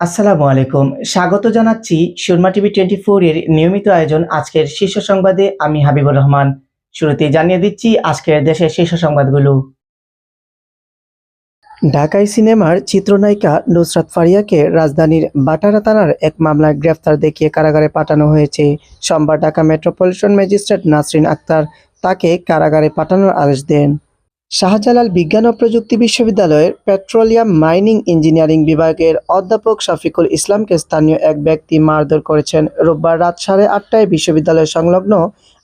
আসসালামু আলাইকুম। স্বাগত জানাচ্ছি সুরমা টিভি টোয়েন্টি এর নিয়মিত আয়োজন আজকের শীর্ষ সংবাদে। আমি হাবিবুর রহমান। শুরুতে জানিয়ে দিচ্ছি আজকের দেশের শীর্ষ সংবাদগুলো। ঢাকাই সিনেমার চিত্রনায়িকা নুসরাত ফারিয়াকে রাজধানীর বাটারা থানার এক মামলায় গ্রেফতার দেখিয়ে কারাগারে পাঠানো হয়েছে। সোমবার ঢাকা মেট্রোপলিটন ম্যাজিস্ট্রেট নাসরিন আক্তার তাকে কারাগারে পাঠানোর আদেশ দেন। শাহজালাল বিজ্ঞান ও প্রযুক্তি বিশ্ববিদ্যালয়ের পেট্রোলিয়াম মাইনিং ইঞ্জিনিয়ারিং বিভাগের অধ্যাপক শফিকুল ইসলামকে স্থানীয় এক ব্যক্তি মারধর করেছেন। রোববার রাত সাড়ে আটটায় বিশ্ববিদ্যালয় সংলগ্ন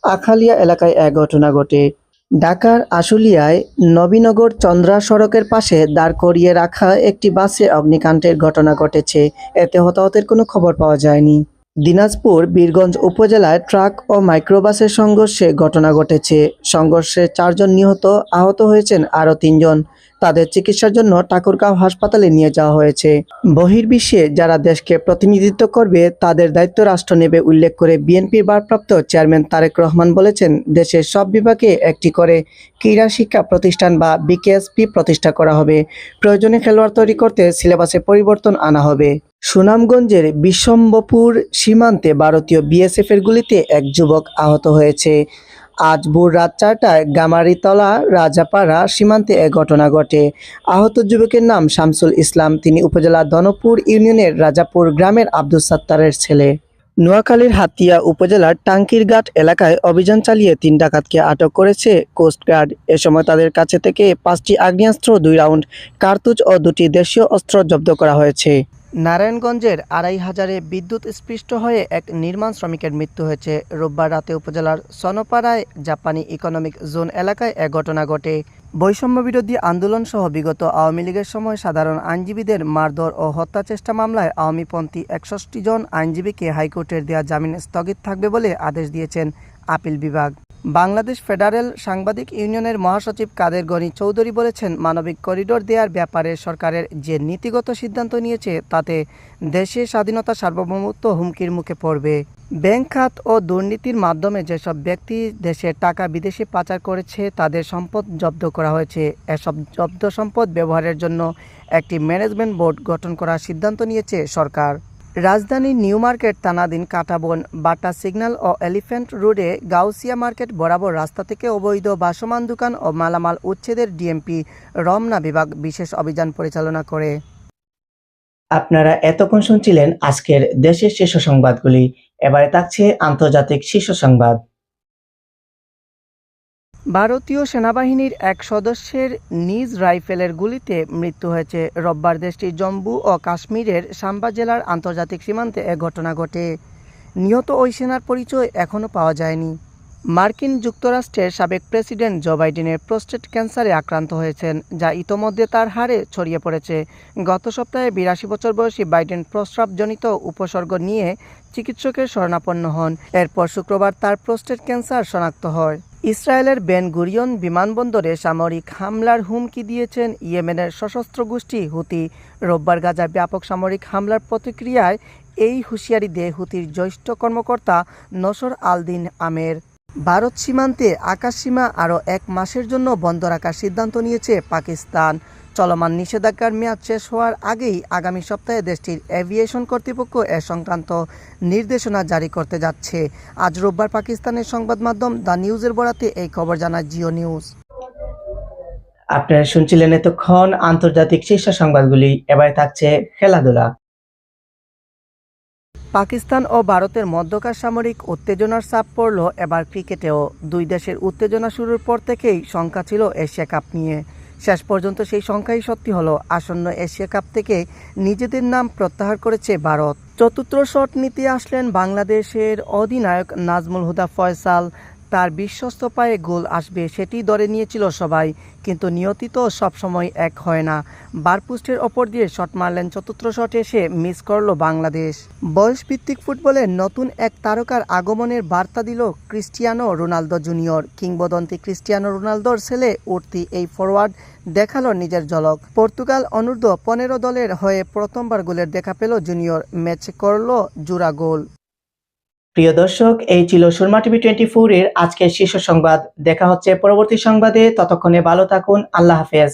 আখালিয়া এলাকায় এক ঘটনা ঘটে। ঢাকার আশুলিয়ায় নবীনগর চন্দ্রা সড়কের পাশে দাঁড় করিয়ে রাখা একটি বাসে অগ্নিকাণ্ডের ঘটনা ঘটেছে। এতে হতাহতের কোনো খবর পাওয়া যায়নি। দিনাজপুর, বীরগঞ্জ উপজেলায় ট্রাক ও মাইক্রোবাসের সংঘর্ষে ঘটনা ঘটেছে। সংঘর্ষে চারজন নিহত, আহত হয়েছেন আরও তিনজন। তাদের চিকিৎসার জন্য ঠাকুরগাঁও হাসপাতালে নিয়ে যাওয়া হয়েছে। বহির্বিশ্বে যারা দেশকে প্রতিনিধিত্ব করবে, তাদের দায়িত্ব রাষ্ট্র নেবে উল্লেখ করে বিএনপির ভারপ্রাপ্ত চেয়ারম্যান তারেক রহমান বলেছেন, দেশের সব বিভাগে একটি করে ক্রীড়া শিক্ষা প্রতিষ্ঠান বা বিকেএসপি প্রতিষ্ঠা করা হবে। প্রয়োজনে খেলোয়াড় তৈরি করতে সিলেবাসে পরিবর্তন আনা হবে। সুনামগঞ্জের বিশ্বম্বপুর সীমান্তে ভারতীয় বিএসএফ এর গুলিতে এক যুবক আহত হয়েছে। আজ ভোর রাত চারটায় গামারিতলা রাজাপাড়া সীমান্তে এ ঘটনা ঘটে। আহত যুবকের নাম শামসুল ইসলাম, তিনি উপজেলা ধনপুর ইউনিয়নের রাজাপুর গ্রামের আব্দুল সাত্তারের ছেলে। নোয়াখালীর হাতিয়া উপজেলার টাঙ্কিরঘাট এলাকায় অভিযান চালিয়ে তিন ডাকাতকে আটক করেছে কোস্টগার্ড এ সময় তাদের কাছে থেকে পাঁচটি আগ্নেয়াস্ত্র, দুই রাউন্ড, কার্তুজ ও দুটি দেশীয় অস্ত্র জব্দ করা হয়েছে। নারায়ণগঞ্জের আড়াই হাজারে বিদ্যুৎ স্পৃষ্ট হয়ে এক নির্মাণ শ্রমিকের মৃত্যু হয়েছে। রোববার রাতে উপজেলার সনপাড়ায় জাপানি ইকোনমিক জোন এলাকায় এক ঘটনা ঘটে। বৈষম্য বিরোধী আন্দোলন সহ বিগত আওয়ামী লীগের সময় সাধারণ আইনজীবীদের মারধর ও হত্যা চেষ্টা মামলায় আওয়ামীপন্থী একষষ্টি জন আইনজীবীকে হাইকোর্টের দেওয়া জামিন স্থগিত থাকবে বলে আদেশ দিয়েছেন আপিল বিভাগ। বাংলাদেশ ফেডারেল সাংবাদিক ইউনিয়নের মহাসচিব কাদের গনি চৌধুরী বলেছেন, মানবিক করিডোর দেওয়ার ব্যাপারে সরকারের যে নীতিগত সিদ্ধান্ত নিয়েছে, তাতে দেশে স্বাধীনতা সার্বভৌমত্ব হুমকির মুখে পড়বে। ব্যাংক খাত ও দুর্নীতির মাধ্যমে যেসব ব্যক্তি দেশের টাকা বিদেশে পাচার করেছে, তাদের সম্পদ জব্দ করা হয়েছে। এসব জব্দ সম্পদ ব্যবহারের জন্য একটি ম্যানেজমেন্ট বোর্ড গঠন করার সিদ্ধান্ত নিয়েছে সরকার। রাজধানীর নিউ মার্কেট তানাদিন কাটাবন, বাটা সিগন্যাল ও এলিফ্যান্ট রোডে গাউসিয়া মার্কেট বরাবর রাস্তা থেকে অবৈধ বাসমান দোকান ও মালামাল উচ্ছেদের ডিএমপি রমনা বিভাগ বিশেষ অভিযান পরিচালনা করে। আপনারা এতক্ষণ শুনছিলেন আজকের দেশের শীর্ষ সংবাদগুলি। এবারে থাকছে আন্তর্জাতিক শীর্ষ সংবাদ। ভারতীয় সেনাবাহিনীর এক সদস্যের নিজ রাইফেলের গুলিতে মৃত্যু হয়েছে। রোববার দেশটির জম্মু ও কাশ্মীরের সাম্বা জেলার আন্তর্জাতিক সীমান্তে এ ঘটনা ঘটে। নিহত ওই সেনার পরিচয় এখনও পাওয়া যায়নি। মার্কিন যুক্তরাষ্ট্রের সাবেক প্রেসিডেন্ট জো বাইডেনের প্রোস্টেট ক্যান্সারে আক্রান্ত হয়েছেন, যা ইতোমধ্যে তার হারে ছড়িয়ে পড়েছে। গত সপ্তাহে বিরাশি বছর বয়সী বাইডেন প্রস্রাবজনিত উপসর্গ নিয়ে চিকিৎসকের শরণাপন্ন হন। এরপর শুক্রবার তার প্রোস্টেট ক্যান্সার শনাক্ত হয়। ইসরায়েলের বেন গুরিয়ন বিমানবন্দরে সামরিক হামলার হুমকি দিয়েছেন ইয়েমেনের সশস্ত্র গোষ্ঠী হুতি। রোববার গাজায় ব্যাপক সামরিক হামলার প্রতিক্রিয়ায় এই হুঁশিয়ারি দিয়ে হুতির জ্যেষ্ঠ কর্মকর্তা নসর আলদিন আমের। ভারত সীমান্তে আকাশসীমা আরও এক মাসের জন্য বন্ধ রাখার সিদ্ধান্ত নিয়েছে পাকিস্তান। চলমান নিষেধাজ্ঞার মেয়াদ শেষ হওয়ার আগেই আগামী সপ্তাহে দেশটির এভিয়েশন কর্তৃপক্ষ এ সংক্রান্ত নির্দেশনা জারি করতে যাচ্ছে। আজ রোববার পাকিস্তানের সংবাদ মাধ্যম দ্য নিউজের বরাতে এই খবর জানায় জিও নিউজ। আপনারা শুনছিলেন এতক্ষণ আন্তর্জাতিক শীর্ষ সংবাদগুলি, এবারে থাকছে খেলাধুলা। পাকিস্তান ও ভারতের মধ্যকার সামরিক উত্তেজনার চাপ পড়ল এবার ক্রিকেটেও। দুই দেশের উত্তেজনা শুরুর পর থেকেই সংখ্যা ছিল এশিয়া কাপ নিয়ে। শেষ পর্যন্ত সেই সংখ্যাই সত্যি হলো, আসন্ন এশিয়া কাপ থেকে নিজেদের নাম প্রত্যাহার করেছে ভারত। চতুর্থ শট নিতে আসলেন বাংলাদেশের অধিনায়ক নাজমুল হুদা ফয়সাল। তার বিশ্বস্ত পায়ে গোল আসবে সেটি ধরে নিয়েছিল সবাই, কিন্তু নিয়তি তো সবসময় এক হয় না। বারপুস্টের ওপর দিয়ে শট মারলেন চতুর্থ শটে এসে মিস করল বাংলাদেশ। বয়সভিত্তিক ফুটবলে নতুন এক তারকার আগমনের বার্তা দিল ক্রিস্টিয়ানো রোনালদো জুনিয়র। কিংবদন্তি ক্রিস্টিয়ানো রোনালদোর ছেলে উঠতি এই ফরওয়ার্ড দেখাল নিজের ঝলক। পর্তুগাল অনূর্ধ্ব পনেরো দলের হয়ে প্রথমবার গোলের দেখা পেল জুনিয়র, ম্যাচ করল জোড়া গোল। প্রিয় দর্শক, এই ছিল সুরমা টিভি টোয়েন্টি ফোর এর আজকের শীর্ষ সংবাদ। দেখা হচ্ছে পরবর্তী সংবাদে। ততক্ষণে ভালো থাকুন। আল্লাহ হাফেজ।